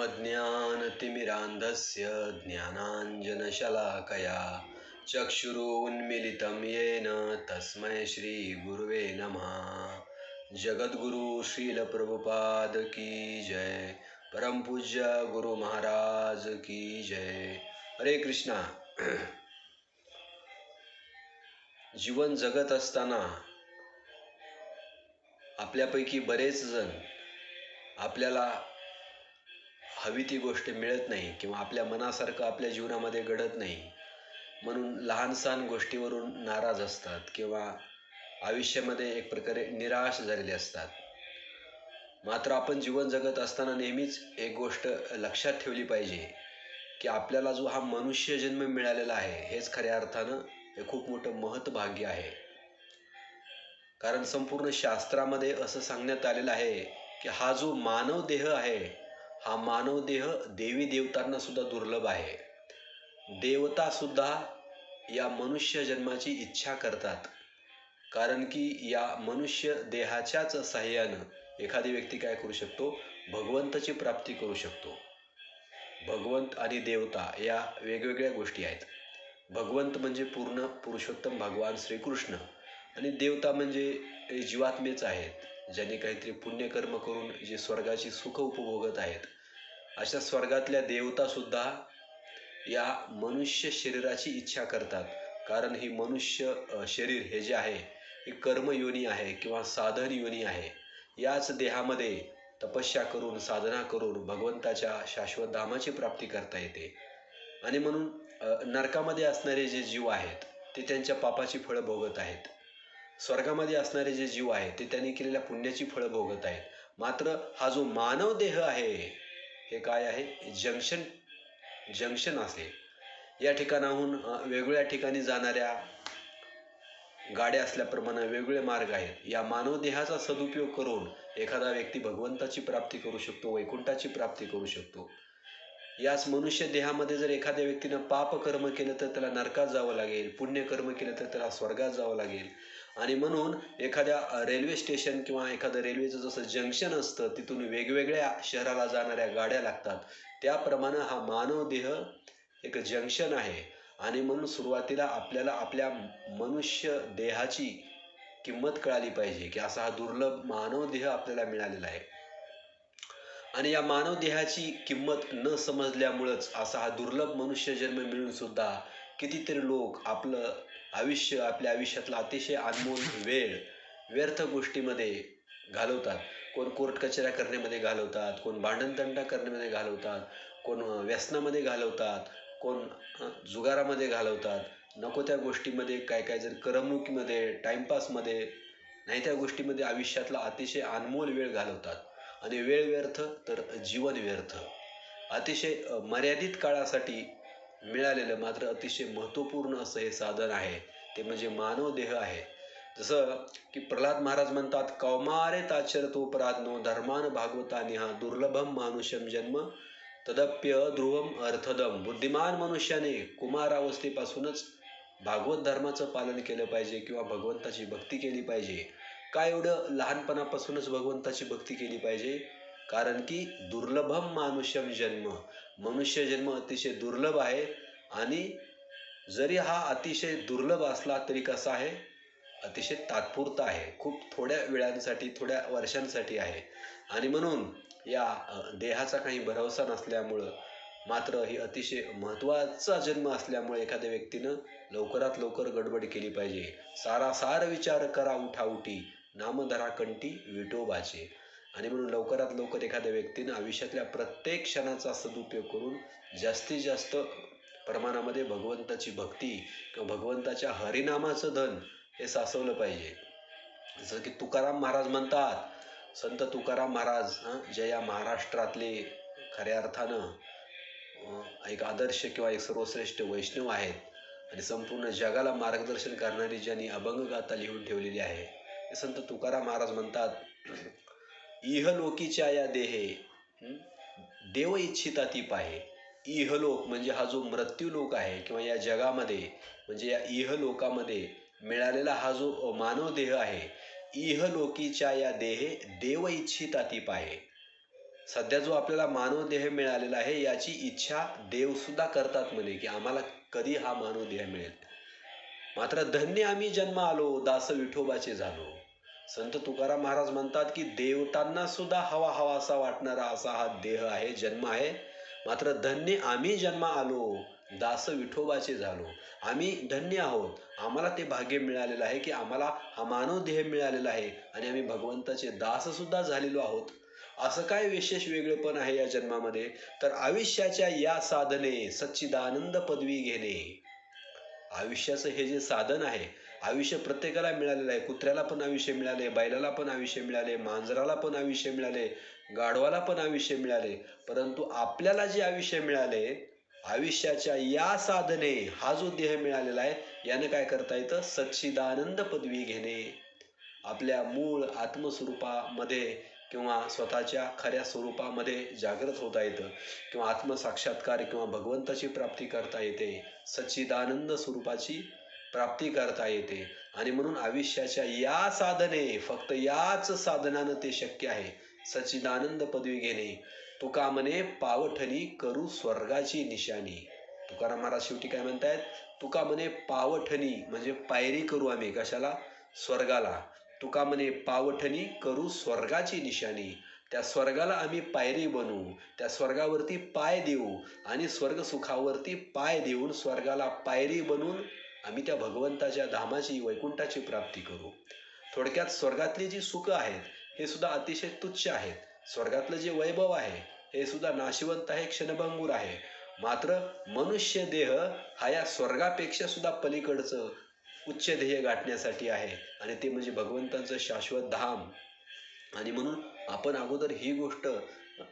ब्रह्मज्ञानतिमिरान्धस्य ज्ञानाञ्जनशलाकया चक्षुरुन्मिलितं येन तस्मै श्रीगुरुवे नमः। जगद्गुरु श्रीलप्रभुपाद की जय। परमपूज्य गुरु महाराज की जय। हरे कृष्णा। जीवन जगत असताना आपल्यापैकी बरेच जण आपल्याला हवी ती गोष्ट मिळत नाही किंवा आपल्या मनासारखं आपल्या जीवनामध्ये घडत नाही. म्हणून लहान सहान गोष्टीवरून नाराज असतात किंवा आयुष्यामध्ये एक प्रकारे निराश झालेले असतात. मात्र आपण जीवन जगत असताना नेहमीच एक गोष्ट लक्षात ठेवली पाहिजे की आपल्याला जो हा मनुष्य जन्म मिळालेला आहे हेच खऱ्या अर्थानं हे खूप मोठं महत्भाग्य आहे. कारण संपूर्ण शास्त्रामध्ये असं सांगण्यात आलेलं आहे की हा जो मानव देह आहे हा मानव देह देवी देवतांना सुद्धा दुर्लभ आहे. देवता सुद्धा या मनुष्य जन्माची इच्छा करतात. कारण की या मनुष्य देहाच्याच साह्यानं एखादी व्यक्ती काय करू शकतो? भगवंताची प्राप्ती करू शकतो. भगवंत आणि देवता या वेगवेगळ्या गोष्टी आहेत. भगवंत म्हणजे पूर्ण पुरुषोत्तम भगवान श्रीकृष्ण आणि देवता म्हणजे जीवात्मेच आहेत. ज्यांनी काहीतरी पुण्यकर्म करून जे स्वर्गाची सुख उपभोगत आहेत अशा स्वर्गातल्या देवतासुद्धा या मनुष्य शरीराची इच्छा करतात. कारण ही मनुष्य शरीर हे जे आहे हे कर्मयोनी आहे किंवा साधन योनी आहे. याच देहामध्ये तपस्या करून साधना करून भगवंताच्या शाश्वत धामाची प्राप्ती करता येते. आणि म्हणून नरकामध्ये असणारे जे जीव आहेत ते त्यांच्या पापाची फळं भोगत आहेत. स्वर्गामध्ये असणारे जे जीव आहेत ते त्यांनी केलेल्या पुण्याची फळं भोगत आहेत. मात्र हा जो मानव देह आहे हे काय आहे? जंक्शन जंक्शन असेल या ठिकाणाहून वेगवेगळ्या ठिकाणी जाणाऱ्या गाड्या असल्याप्रमाणे वेगवेगळे मार्ग आहेत. या मानव देहाचा सदुपयोग करून एखादा व्यक्ती भगवंताची प्राप्ती करू शकतो वैकुंठाची प्राप्ती करू शकतो. याच मनुष्य देहामध्ये जर एखाद्या व्यक्तीनं पाप कर्म केलं तर त्याला नरकात जावं लागेल पुण्य कर्म केलं तर त्याला स्वर्गात जावं लागेल. आणि म्हणून एखाद्या रेल्वे स्टेशन किंवा एखादं रेल्वेचं जसं जंक्शन असतं तिथून वेगवेगळ्या शहराला जाणाऱ्या गाड्या लागतात. त्याप्रमाणे हा मानव देह एक जंक्शन आहे. आणि म्हणून सुरुवातीला आपल्याला आपल्या मनुष्य देहाची किंमत कळाली पाहिजे की असा हा दुर्लभ मानव देह आपल्याला मिळालेला आहे. आणि या मानव देहाची किंमत न समजल्यामुळंच असा हा दुर्लभ मनुष्य जन्म मिळून सुद्धा कितीतरी लोक आपलं आयुष्य आपल्या आयुष्यातला अतिशय अनमोल वेळ व्यर्थ गोष्टीमध्ये घालवतात. कोण कोर्ट कचऱ्या करण्यामध्ये घालवतात कोण भांडणतंडा करण्यामध्ये घालवतात कोण व्यसनामध्ये घालवतात कोण जुगारामध्ये घालवतात. नको त्या गोष्टीमध्ये काय काय जर करमणुकीमध्ये टाईमपासमध्ये नाही त्या गोष्टीमध्ये आयुष्यातला अतिशय अनमोल वेळ घालवतात. आणि वेळ व्यर्थ तर जीवन व्यर्थ. अतिशय मर्यादित काळासाठी मिळालेलं मात्र अतिशय महत्त्वपूर्ण असं हे साधन आहे. ते म्हणजे मानव देह आहे. जसं की प्रल्हाद महाराज म्हणतात कौमारे ताचरतोपराधनो धर्मान भागवता हा दुर्लभम मानुषम जन्म तदप्य ध्रुवम अर्थदम. बुद्धिमान मनुष्याने कुमारावस्थेपासूनच भागवत धर्माचं पालन केलं पाहिजे किंवा भगवंताची भक्ती केली पाहिजे. काय एवढं लहानपणापासूनच भगवंताची भक्ती केली पाहिजे? कारण की दुर्लभम मानुष्यम जन्म. मनुष्य जन्म अतिशय दुर्लभ आहे आणि जरी हा अतिशय दुर्लभ असला तरी कसा आहे? अतिशय तात्पुरता आहे. खूप थोड्या वेळांसाठी थोड्या वर्षांसाठी आहे. आणि म्हणून या देहाचा काही भरवसा नसल्यामुळं मात्र ही अतिशय महत्त्वाचा जन्म असल्यामुळे एखाद्या व्यक्तीनं लवकरात लवकर गडबड केली पाहिजे. सारासार विचार करा उठाउठी नामधरा कंठी विटोबाचे. आणि म्हणून लवकरात लवकर एखाद्या व्यक्तीनं आयुष्यातल्या प्रत्येक क्षणाचा सदुपयोग करून जास्तीत जास्त प्रमाणामध्ये भगवंताची भक्ती किंवा भगवंताच्या हरिनामाचं धन हे साचवलं पाहिजे. जसं की तुकाराम महाराज म्हणतात संत तुकाराम महाराज जे या महाराष्ट्रातले खऱ्या अर्थानं एक आदर्श किंवा एक सर्वश्रेष्ठ वैष्णव आहेत आणि संपूर्ण जगाला मार्गदर्शन करणारी ज्यांनी अभंग गाथा लिहून ठेवलेली आहे संत तुकाराम महाराज म्हणतात इहलोकीच्या या देहे देव इच्छिता ती पाहे. इहलोक म्हणजे हा जो मृत्यूलोक आहे किंवा या जगामध्ये म्हणजे या इहलोकामध्ये मिळालेला हा जो मानव देह आहे इहलोकीच्या या देहे देव इच्छिता ती पाहे. सध्या जो आपल्याला मानव देह मिळालेला आहे याची इच्छा देवसुद्धा करतात म्हणे की आम्हाला कधी हा मानव देह मिळेल. मात्र धन्य आम्ही जन्म आलो दास विठोबाचे झालो. संत तुकाराम महाराज म्हणतात की देवतांना सुद्धा हवा हवा असा वाटणारा असा हा देह आहे जन्म आहे. मात्र धन्य आम्ही जन्म आलो दास विठोबाचे झालो. आम्ही धन्य आहोत. आम्हाला ते भाग्य मिळालेलं आहे की आम्हाला हा मानव देह मिळालेला आहे आणि आम्ही भगवंताचे दास सुद्धा झालेलो आहोत. असं काय विशेष वेगळेपण आहे या जन्मामध्ये? तर आयुष्याच्या या साधने सच्चिदानंद पदवी घेणे. आयुष्याचं हे जे साधन आहे आयुष्य प्रत्येकाला मिळालेलं आहे. कुत्र्याला पण आयुष्य मिळाले बैलाला पण आयुष्य मिळाले मांजराला पण आयुष्य मिळाले गाढवाला पण आयुष्य मिळाले. परंतु आपल्याला जे आयुष्य मिळाले आयुष्याच्या या साधने हा जो देह मिळालेला आहे यानं काय करता येतं? सच्चिदानंद पदवी घेणे. आपल्या मूळ आत्मस्वरूपामध्ये किंवा स्वतःच्या खऱ्या स्वरूपामध्ये जागृत होता येतं. किंवा आत्मसाक्षात्कार किंवा भगवंताची प्राप्ती करता येते. सच्चिदानंद स्वरूपाची प्राप्ती करता येते. आणि म्हणून आयुष्याच्या या साधने फक्त याच साधनानं ते शक्य आहे. सचिदानंद पदवी घेणे. तुका म्हणे पावठणी करू स्वर्गाची निशाणी. तुकाराम महाराज शेवटी काय म्हणतायत? तुका म्हणे पावठणी म्हणजे पायरी करू आम्ही. कशाला? स्वर्गाला. तुका म्हणे पावठणी करू स्वर्गाची निशाणी. त्या स्वर्गाला आम्ही पायरी बनवू त्या स्वर्गावरती पाय देऊ. आणि स्वर्ग सुखावरती पाय देऊन स्वर्गाला पायरी बनवून आम्ही त्या भगवंताच्या धामाची वैकुंठाची प्राप्ती करू. थोडक्यात स्वर्गातली जी सुखं आहेत हे सुद्धा अतिशय तुच्छ आहेत. स्वर्गातलं जे वैभव आहे हे सुद्धा नाशिवंत आहे क्षणभंगूर आहे. मात्र मनुष्य देह हा या स्वर्गापेक्षा सुद्धा पलीकडचं उच्च ध्येय गाठण्यासाठी आहे. आणि ते म्हणजे भगवंताचं शाश्वत धाम. आणि म्हणून आपण अगोदर ही गोष्ट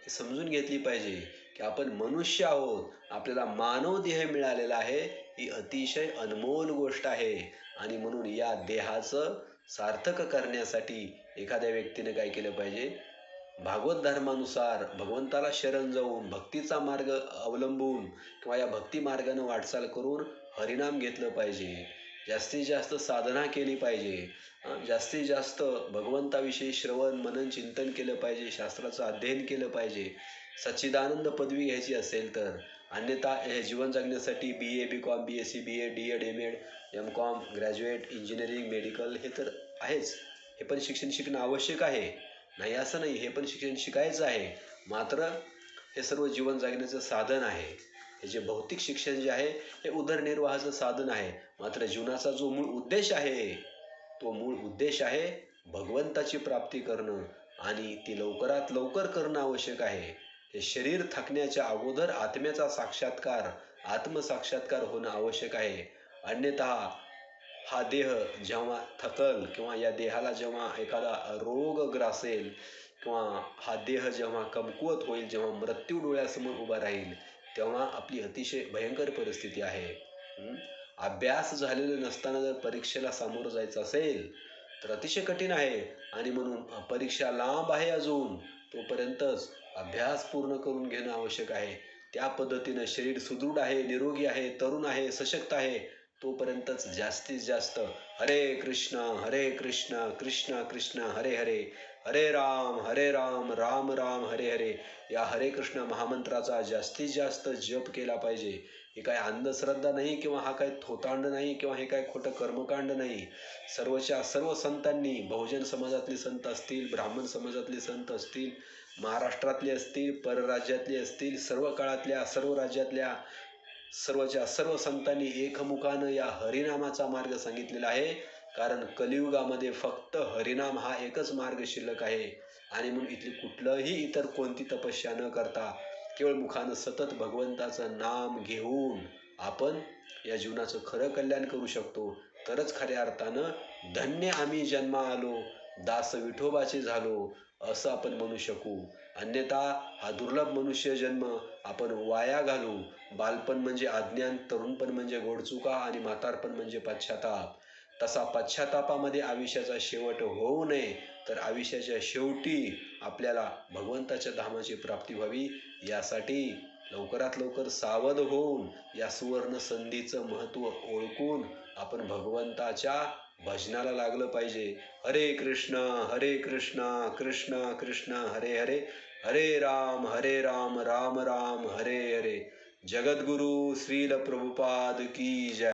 समजून घेतली पाहिजे. की आपण मनुष्य आहोत. आपल्याला मानव देह मिळालेला आहे. ही अतिशय अनमोल गोष्ट आहे. आणि म्हणून या देहाचं सार्थक करण्यासाठी एखाद्या व्यक्तीने काय केलं पाहिजे? भागवत धर्मानुसार भगवंताला शरण जाऊन भक्तीचा मार्ग अवलंबून किंवा या भक्ती मार्गाने वाटचाल करून हरिनाम घेतलं पाहिजे. जास्तीत जास्त साधना केली पाहिजे. जास्तीत जास्त भगवंताविषयी श्रवण मनन चिंतन केलं पाहिजे. शास्त्राचं अध्ययन केलं पाहिजे. सच्चिदानंद पदवी घ्यायची असेल तर अन्यथा हे जीवन जगण्यासाठी B A B com B S C B A D ed M ed M com graduate engineering medical हे तर आहेच. हे पण शिक्षण शिकणं आवश्यक आहे. नाही असं नाही हे पण शिक्षण शिकायचं आहे. मात्र हे सर्व जीवन जगण्याचं साधन आहे. हे जे भौतिक शिक्षण जे आहे हे उदरनिर्वाहाचं साधन आहे. मात्र जीवनाचा जो मूळ उद्देश आहे तो मूळ उद्देश आहे भगवंताची प्राप्ती करणं आणि ती लवकरात लवकर करणं आवश्यक आहे. हे शरीर थकण्याच्या अगोदर आत्म्याचा साक्षात्कार आत्मसाक्षात्कार होणं आवश्यक आहे. अन्यथा हा देह जेव्हा थकल किंवा या देहाला जेव्हा एखादा रोग ग्रासेल किंवा हा देह जेव्हा कमकुवत होईल जेव्हा मृत्यू डोळ्यासमोर उभा राहील तेव्हा आपली अतिशय भयंकर परिस्थिती आहे. अभ्यास झालेला नसताना जर परीक्षेला सामोरं जायचं असेल तर अतिशय कठीण आहे. आणि म्हणून परीक्षा लांब आहे अजून. तोपर्यंतच अभ्यास पूर्ण करून घेणं आवश्यक आहे. त्या पद्धतीनं शरीर सुदृढ आहे निरोगी आहे तरुण आहे सशक्त आहे. तोपर्यंतच जास्तीत जास्त हरे कृष्ण हरे कृष्ण कृष्ण कृष्ण हरे हरे हरे राम हरे राम राम राम हरे हरे या हरे कृष्ण महामंत्राचा जास्तीत जास्त जप केला पाहिजे. हे काय अंधश्रद्धा नाही किंवा हा काय थोतांड नाही किंवा हे काय खोटं कर्मकांड नाही. सर्वच्या सर्व संतांनी बहुजन समाजातले संत असतील ब्राह्मण समाजातले संत असतील महाराष्ट्रातले असतील परराज्यातले असतील सर्व काळातल्या सर्व राज्यातल्या सर्वच्या सर्व संतांनी एकमुखानं या हरिनामाचा मार्ग सांगितलेला आहे. कारण कलियुगामध्ये फक्त हरिनाम हा एकच मार्ग शिल्लक आहे. आणि म्हणून इथली कुठलंही इतर कोणती तपस्या न करता केवळ मुखानं सतत भगवंताचं नाम घेऊन आपण या जीवनाचं खरं कल्याण करू शकतो. तरच खऱ्या अर्थानं धन्य आम्ही जन्मा आलो दास विठोबाचे झालो असं आपण म्हणू शकू. अन्यथा हा दुर्लभ मनुष्य जन्म आपण वाया घालू. बालपण म्हणजे अज्ञान तरुणपण म्हणजे गोडचुका आणि म्हातारपण म्हणजे पश्चाताप. तसा पश्चातापामध्ये आयुष्याचा शेवट होऊ नये तर आयुष्याच्या शेवटी आपल्याला भगवंताच्या धामाची प्राप्ती व्हावी. यासाठी लवकरात लवकर सावध होऊन या सुवर्ण संधीचं महत्त्व ओळखून आपण भगवंताच्या भजनाला लागलं पाहिजे. हरे कृष्ण हरे कृष्ण कृष्ण कृष्ण हरे हरे. हरे राम हरे राम राम राम हरे हरे. जगद्गुरु श्रील प्रभुपाद की जय.